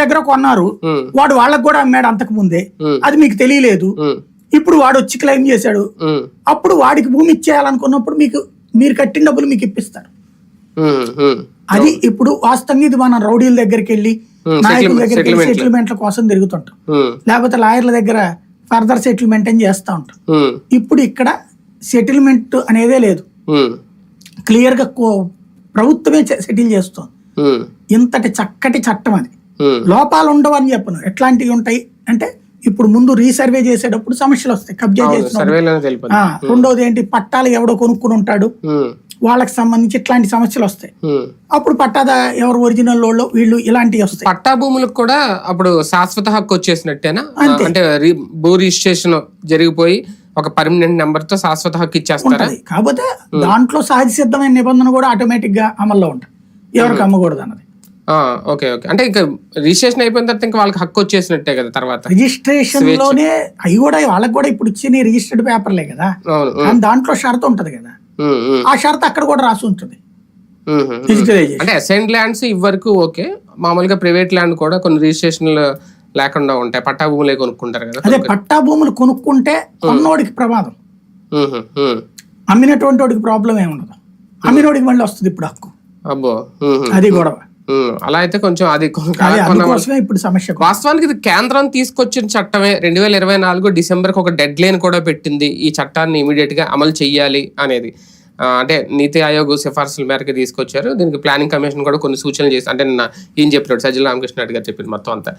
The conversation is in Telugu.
దగ్గర కొన్నారు వాడు వాళ్ళకు కూడా అమ్మాడు అంతకు ముందే. అది మీకు తెలియలేదు. ఇప్పుడు వాడు వచ్చి క్లెయిమ్ చేశాడు. అప్పుడు వాడికి భూమి ఇచ్చేయాలనుకున్నప్పుడు మీకు మీరు కట్టిన డబ్బులు మీకు ఇప్పిస్తారు. అది ఇప్పుడు వాస్తవంగా ఇది మనం రౌడీల దగ్గరికి వెళ్ళి నాయకుల దగ్గరికి. సెటిల్మెంట్ల కోసం తిరుగుతుంటాం. లేకపోతే లాయర్ల దగ్గర ఫర్దర్ సెటిల్మెంట్ అని చేస్తూ ఉంటాం. ఇప్పుడు ఇక్కడ సెటిల్మెంట్ అనేదే లేదు. క్లియర్గా ప్రభుత్వమే సెటిల్ చేస్తుంది. ఇంతటి చక్కటి చట్టం అది. లోపాలు ఉండవు అని చెప్పను. ఎట్లాంటివి ఉంటాయి? అంటే ఇప్పుడు ముందు రీసర్వే చేసేటప్పుడు సమస్యలు వస్తాయి. కబ్జా చేసిన ఆ, రెండోది ఏంటి? పట్టాలు ఎవడో కొనుక్కుని ఉంటాడు. ఉమ్, వాళ్ళకి సంబంధించి ఇట్లాంటి సమస్యలు వస్తాయి. అప్పుడు పట్టాదా ఎవరు ఒరిజినల్ వాళ్ళు వీళ్ళు ఇలాంటివి వస్తాయి. పట్టా భూములకు కూడా అప్పుడు శాశ్వత హక్కు వచ్చేసినట్టేనా? అంతే. అంటే భూ రిజిస్ట్రేషన్ జరిగిపోయి ఒక పర్మనెంట్ నెంబర్తో శాశ్వత హక్కు ఇచ్చేస్తారా? కాకపోతే దాంట్లో సహజ సిద్ధమైన నిబంధన కూడా ఆటోమేటిక్గా అమల్లో ఉంటుంది. ఎవరికి అమ్మకూడదు అన్నది ఓకే ఓకే. అంటే ఇంకా రిజిస్ట్రేషన్ అయిపోయిన తర్వాత ఇంకా వాళ్ళకి హక్కు వచ్చేసినట్టే కదా తర్వాత. రిజిస్ట్రేషన్లోనే అవి కూడా వాళ్ళకి కూడా ఇప్పుడు ఇచ్చిన రిజిస్టర్డ్ పేపర్లే కదా. దాంట్లో షరతు ఉంటది కదా. ఆ షరతు అక్కడ కూడా రాసి ఉంటుంది. అంటే అసైన్ ల్యాండ్స్ ఇవ్వరకు ఓకే. మామూలుగా ప్రైవేట్ ల్యాండ్ కూడా కొన్ని రిజిస్ట్రేషన్లు లేకుండా ఉంటాయి. పట్టా భూములే కొనుక్కుంటారు కదా అదే పట్టా భూములు కొనుక్కుంటే కొన్నోడికి ప్రమాదం. అమ్మినటువంటి వాడికి ప్రాబ్లం ఏమి ఉండదు. అమ్మినోడికి మళ్ళీ వస్తుంది ఇప్పుడు హక్కు. అబ్బో అది గొడవ. అలా అయితే కొంచెం అది ఇప్పుడు సమస్య వాస్తవానికి ఇది కేంద్రం తీసుకొచ్చిన చట్టమే. రెండు వేల ఇరవై నాలుగు డిసెంబర్కి ఒక డెడ్ లైన్ కూడా పెట్టింది ఈ చట్టాన్ని ఇమీడియట్గా అమలు చెయ్యాలి అనేది. అంటే నీతి ఆయోగ్ సిఫార్సుల మేరకు తీసుకొచ్చారు. దీనికి ప్లానింగ్ కమిషన్ కూడా కొన్ని సూచనలు చేసి అంటే నిన్న ఏం చెప్పినాడు సజ్జల రామకృష్ణ రెడ్డి గారు చెప్పింది మొత్తం అంతా.